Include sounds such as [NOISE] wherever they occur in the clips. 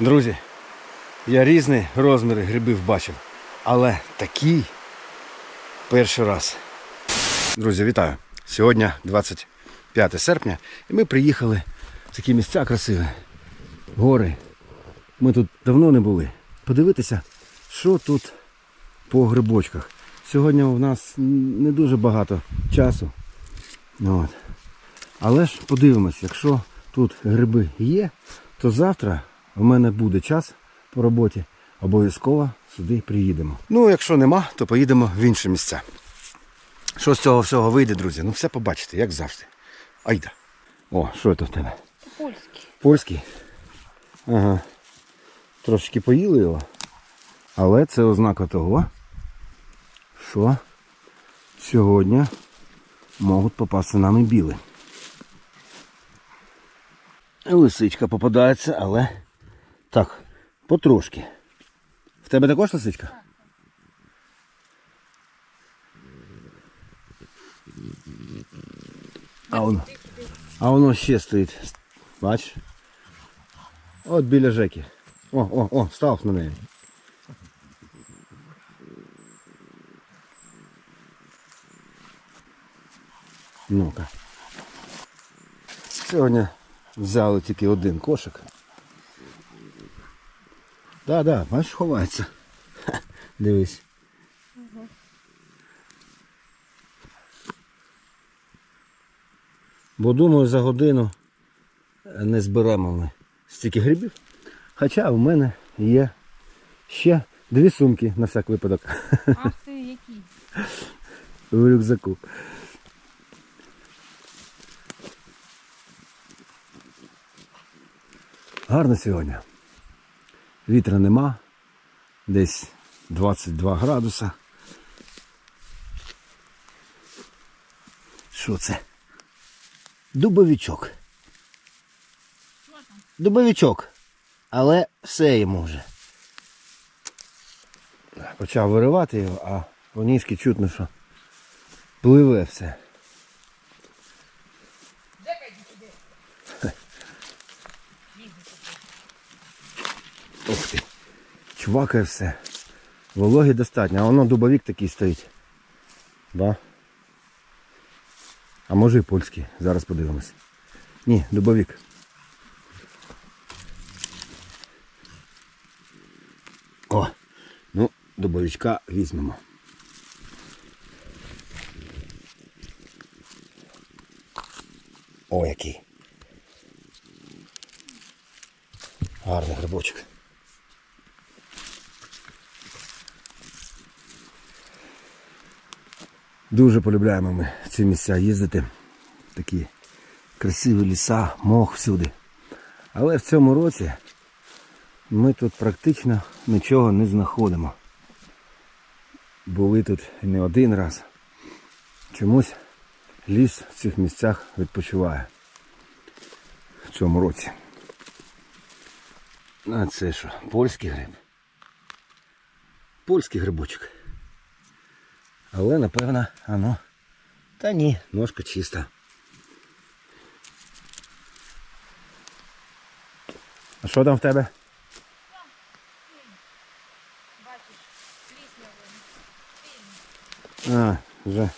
Друзі, я різні розміри грибів бачив, але такий перший раз. Друзі, вітаю! Сьогодні 25 серпня і ми приїхали в такі місця красиві. Гори. Ми тут давно не були. Подивитися, що тут по грибочках. Сьогодні у нас не дуже багато часу. От. Але ж подивимось, якщо тут гриби є, то завтра в мене буде час по роботі. Обов'язково сюди приїдемо. Ну, якщо нема, то поїдемо в інші місця. Що з цього всього вийде, друзі? Ну все побачите, як завжди. Айда. О, що це в тебе? Польський. Польський. Ага. Трошечки поїли його. Але це ознака того, що сьогодні можуть попасти нам і біли. Лисичка попадається, але так, потрошки. В тебе також лисичка? А воно, а воно ще стоїть. Бач? От біля Жеки. О, о, о, став на неї. Ну-ка. Сьогодні взяли тільки один кошик. Да, да, бачиш, ховається. Ха, [LAUGHS] дивись. Бо думаю, за годину не зберемо ми стільки грибів. Хоча у мене є ще дві сумки на всяк випадок Ах ти [LAUGHS] який. в рюкзаку. Гарно сьогодні. Вітра нема. Десь 22 градуса. Що це? Дубовичок. Дубовичок. Але все йому вже. Почав виривати його, а по ніжки чутно, що пливе все. Ух ти. Чвакає все. Вологи достатньо, а воно дубовик такий стоїть. Да? А може і польський. Зараз подивимось. Ні, дубовик. О, ну, дубовичка візьмемо. О, який. Гарний грибочок. Дуже полюбляємо ми ці місця їздити. Такі красиві ліса, мох всюди. Але в цьому році ми тут практично нічого не знаходимо. Були тут не один раз. Чомусь ліс в цих місцях відпочиває в цьому році. А це що? Польський гриб. Польський грибочок. Але напевно, ано. Та ні, ножка чиста. А що там в тебе? А, вже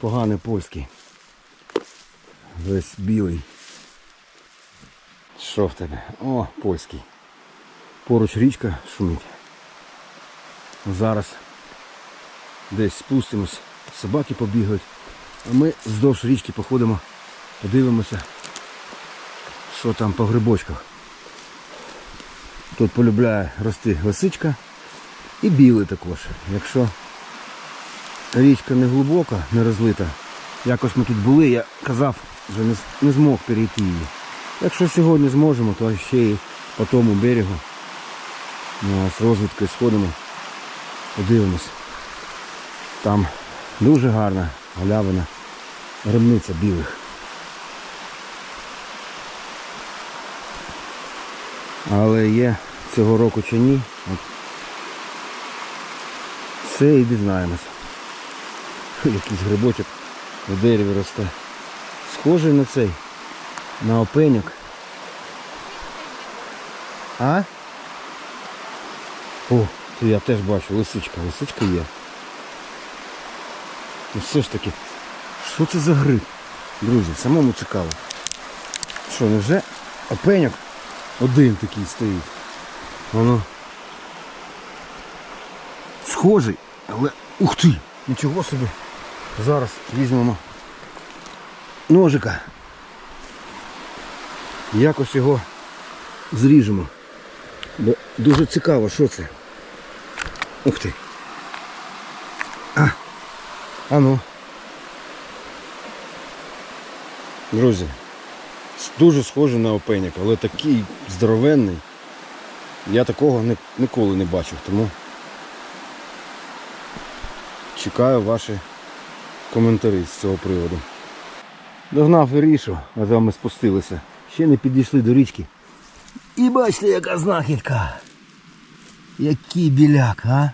поганий польський. Весь білий. Що в тебе? О, польський. Поруч річка шумить. Зараз десь спустимось, собаки побігають, а ми вздовж річки походимо, подивимося, що там по грибочках. Тут полюбляє рости лисичка і білий також. Якщо річка не глибока, не розлита, якось ми тут були, я казав, вже не, не змог перейти її. Якщо сьогодні зможемо, то ще й по тому берегу ну, з розвідкою сходимо, подивимось. Там дуже гарна галявина, грибниця білих. Але є цього року чи ні, все і дізнаємось. Якийсь грибочок у дереві росте. Схожий на цей, на опеньок. А? О, це я теж бачу, лисичка, лисичка є. Ну все ж таки, що це за гриб? Друзі, самому цікаво. Що, невже опеньок один такий стоїть? Воно схожий, але ух ти! Нічого собі. Зараз візьмемо ножика. Якось його зріжемо. Бо дуже цікаво, що це. Ух ти. А, ну. Друзі, дуже схожий на опеняк, але такий здоровенний. Я такого ні- ніколи не бачив, тому чекаю ваші коментарі з цього приводу. Догнав Ірішу, а там ми спустилися. Ще не підійшли до річки. І бачите, яка знахідка. Який біляк, а?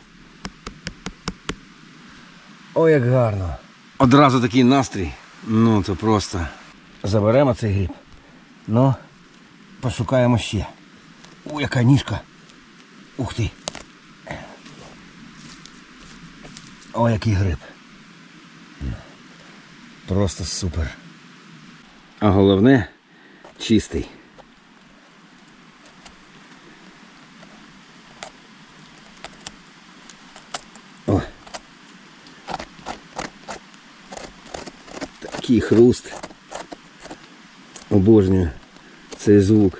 О, як гарно. Одразу такий настрій. Ну, то просто. Заберемо цей гриб. Ну, пошукаємо ще. О, яка ніжка. Ух ти. О, який гриб. Просто супер. А головне чистий. О. Такий хруст. Обожнюю цей звук.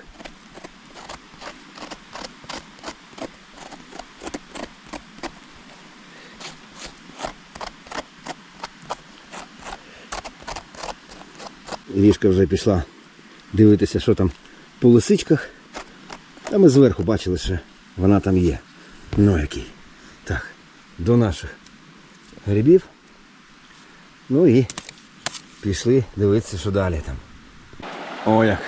Ріжка вже пішла дивитися, що там по лисичках. Та ми зверху бачили, що вона там є. Ну який. Так, до наших грибів. Ну і пішли дивитися, що далі там. О як.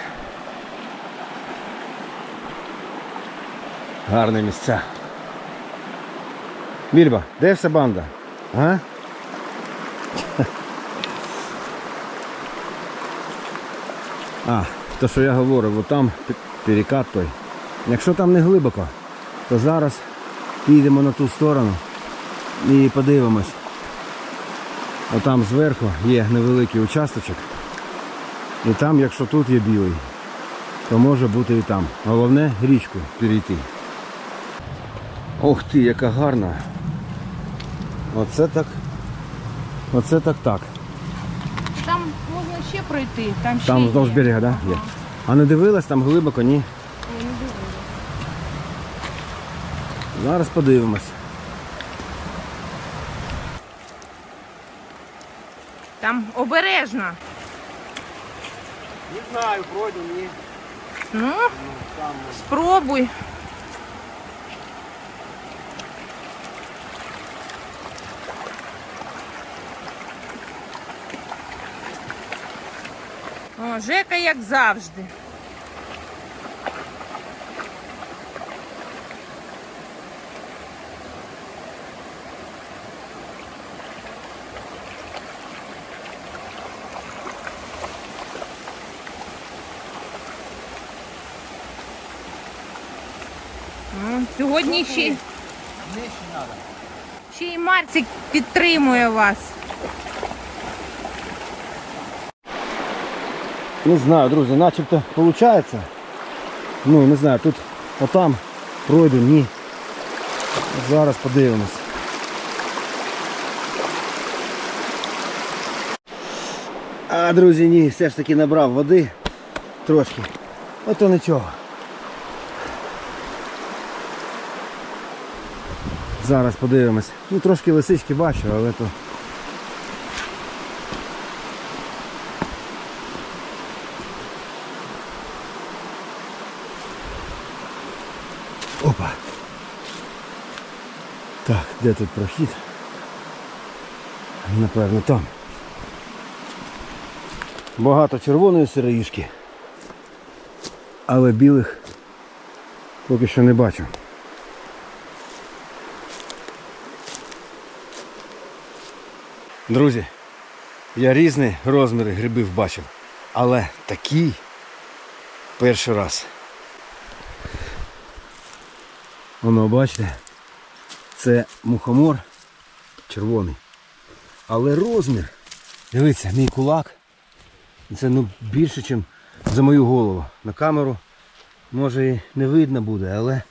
Гарне місця. Більба, де вся банда? А? [LAUGHS] А, то що я говорив, там перекат той. Якщо там не глибоко, то зараз підемо на ту сторону і подивимось. Отам зверху є невеликий участочок. І там, якщо тут є білий, то може бути і там. Головне річку перейти. Ох ти, яка гарна. Оце так. Оце так так. Там можна ще пройти. Там, ще Там є. вздовж берега, так? Да? Є. А не дивилась там глибоко, ні? Ні, не дивилась. Зараз подивимось. Там обережно. Не знаю, вроде ні. Ну, Там спробуй. О, Жека як завжди. Ну, Сьогодні ще, ще й Марцик підтримує вас. Не знаю, друзі, начебто виходить. Ну, не знаю, тут отам пройду, ні. Зараз подивимось. А, друзі, ні, все ж таки набрав води трошки. Ото нічого. Зараз подивимось. Ну трошки лисички бачу, але то. Опа. Так, де тут прохід? Напевно там. Багато червоної сироїшки. Але білих поки що не бачу. Друзі, я різні розміри грибів бачив, але такий перший раз. Воно, бачите, це мухомор червоний. Але розмір, дивіться, мій кулак. Це ну, більше, ніж за мою голову. На камеру може і не видно буде, але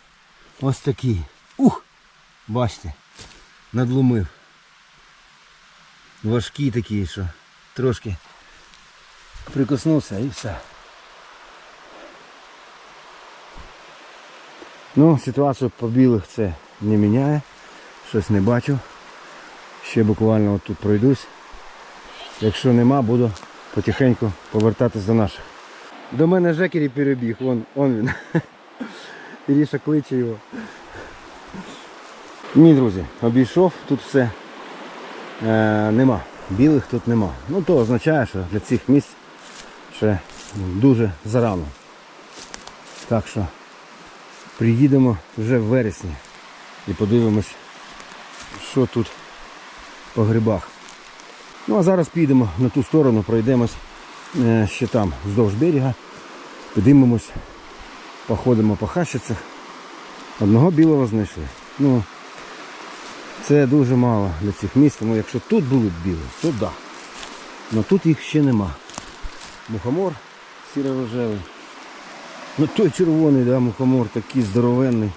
ось такий. Ух! Бачите, надломив. Важкий такий, що трошки прикоснувся і все. Ну, ситуацію по білих це не міняє. Щось не бачу. Ще буквально от тут пройдусь. Якщо нема, буду потихеньку повертатись до наших. До мене Жекері перебіг, вон, вон він. [LAUGHS] Іріша кличе його. Ні, друзі, обійшов тут все. Е, нема. Білих тут нема. Ну то означає, що для цих місць ще дуже зарано. Так що приїдемо вже в вересні і подивимось, що тут по грибах. Ну а зараз підемо на ту сторону, пройдемось е, ще там, вздовж берега, подивимось, походимо по хащицях. Одного білого знайшли. Ну, це дуже мало для цих місць, тому якщо тут були б білі, то. Да. Але тут їх ще нема. Мухомор сіро-рожевий. Ну той червоний, да, мухомор такий здоровенний.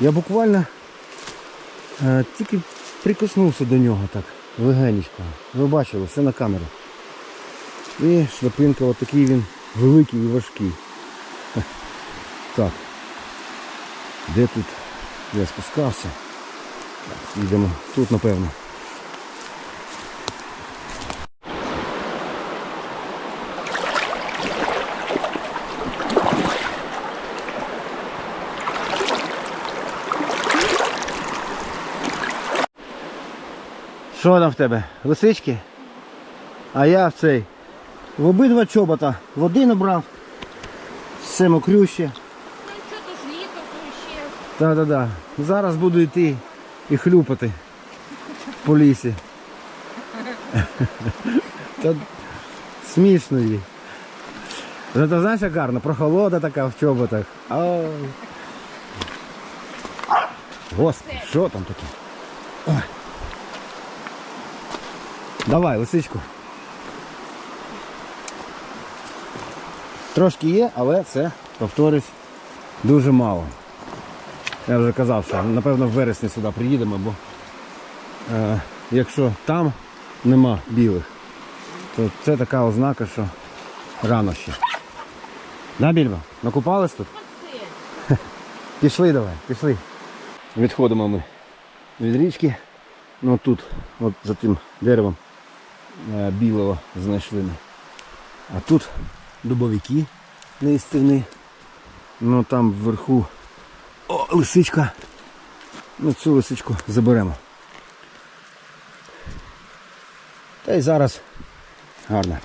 Я буквально е, тільки прикоснувся до нього так, легенечко. Ви бачили, все на камеру. І шляпинка, отакий він великий і важкий. Так. Де тут я спускався? Йдемо тут, напевно. Що там в тебе? Лисички? А я в цей. В обидва чобота води набрав. Все мокрюще. Ну що то ж літо, то Так-так-так. Зараз буду йти і хлюпати по лісі. Та смішно їй. Зато знаєш, як гарно, прохолода така в чоботах. Господи, що там таке? Давай, лисичку. Трошки є, але це, повторюсь, дуже мало. Я вже казав, що напевно в вересні сюди приїдемо, бо е, якщо там нема білих, то це така ознака, що рано ще. Да, Більбо? Накупались тут? [LAUGHS] Пішли давай, пішли. Відходимо ми від річки. Ну тут, от за тим деревом е, білого знайшли ми. А тут дубовики неїстивні. Ну там вверху о, лисичка. Ну цю лисичку заберемо. Та й зараз гарно.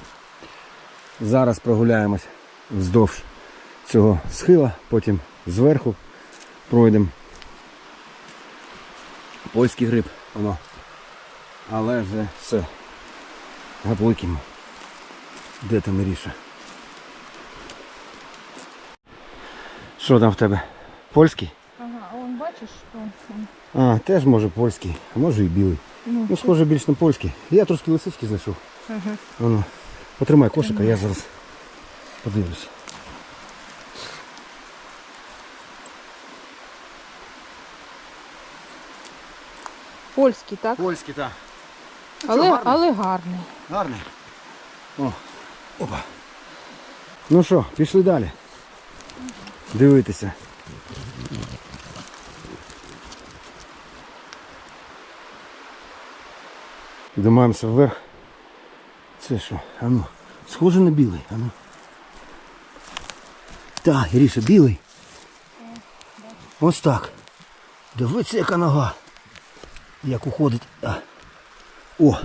Зараз прогуляємось вздовж цього схила, потім зверху пройдемо. Польський гриб, воно. Але вже все. Гапликимо. Де там Іріша? Що там в тебе? Польський? Ага, а он бачиш, що он. А, теж може польський, а може і білий. Ну, Ну, схоже більш на польський. Я трошки лисички знайшов. ага. Воно. Потримай кошика, я зараз подивлюсь. Польський, так? Польський, так. Але, але гарний. Гарний. О, опа. Ну що, пішли далі. Дивитися. Піднімаємося вверх. Це що? Ану. Схоже на білий. Ану. Так, Іріша, білий. Ось так. Дивіться, яка нога. Як уходить. А. О!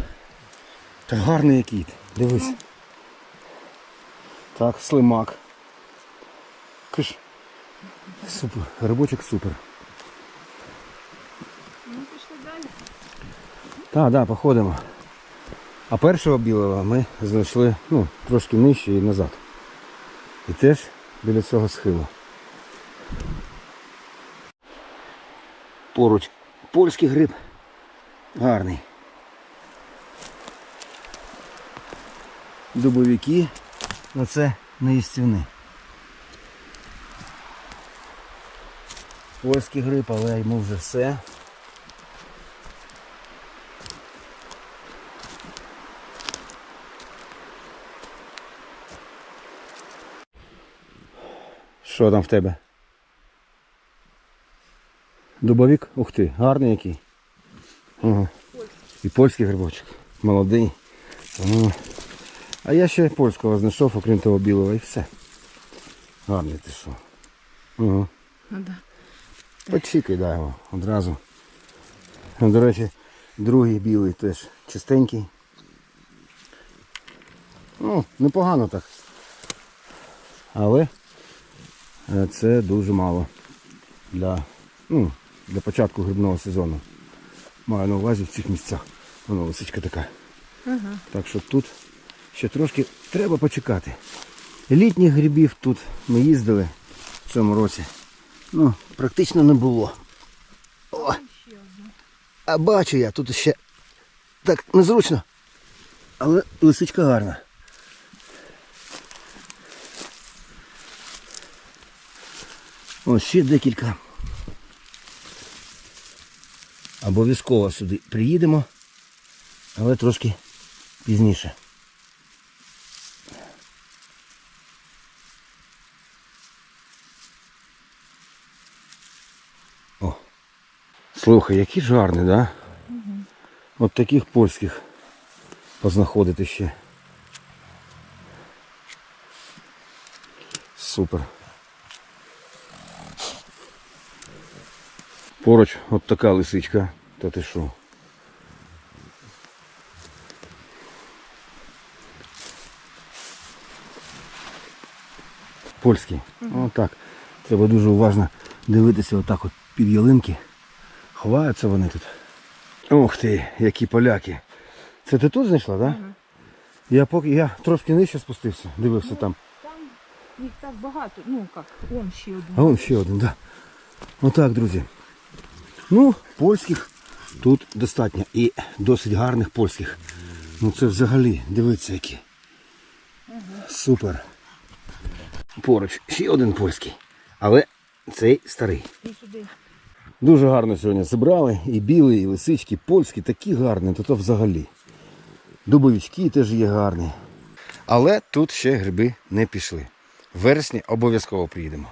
Так гарний який. Дивись. Так, слимак. Киш. Супер. Грибочок супер. Ну, пішли далі. Так, так, походимо. А першого білого ми знайшли ну, трошки нижче і назад. І теж біля цього схилу. Поруч польський гриб. Гарний. Дубовики. але це не їстівний. Польський гриб, але йому вже все. Що там в тебе? Дубовик? Ух ти, гарний який. Ага. І польський грибочок. Молодий. Ага. А я ще польського знайшов, окрім того білого, і все. Гарний ти що. Ага. Ну, да. Почікай, дай його одразу. До речі, другий білий теж чистенький. Ну, непогано так. Але це дуже мало для, ну, для початку грибного сезону. Маю на увазі в цих місцях. Воно лисичка така. Ага. Так що тут ще трошки треба почекати. Літніх грибів тут ми їздили в цьому році. Ну, практично не було. О! А бачу я, тут ще так незручно. Але лисичка гарна. Ось ще декілька. Обов'язково сюди приїдемо, але трошки пізніше. О. Слухай, які ж гарні, да? От таких польських познаходити ще. Супер. Поруч от така лисичка. Та ти що? Польський. Отак. Треба дуже уважно дивитися отак от під ялинки. Ховаються вони тут. Ух ти, які поляки. Це ти тут знайшла, так? Да? Я поки я трошки нижче спустився, дивився там. Там їх так багато. Ну як, он ще один. А вон ще один, так. Да. Отак, друзі. Ну, польських тут достатньо. І досить гарних польських. Ну це взагалі, дивіться які. Супер. Поруч ще один польський. Але цей старий. Дуже гарно сьогодні зібрали. І білий, і лисички, польські, такі гарні, то то взагалі. Дубовички теж є гарні. Але тут ще гриби не пішли. В вересні обов'язково приїдемо.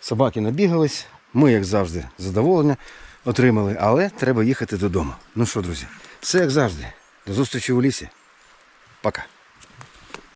Собаки набігались, ми, як завжди, задоволення отримали, але треба їхати додому. Ну що, друзі, все як завжди. До зустрічі у лісі. Пока.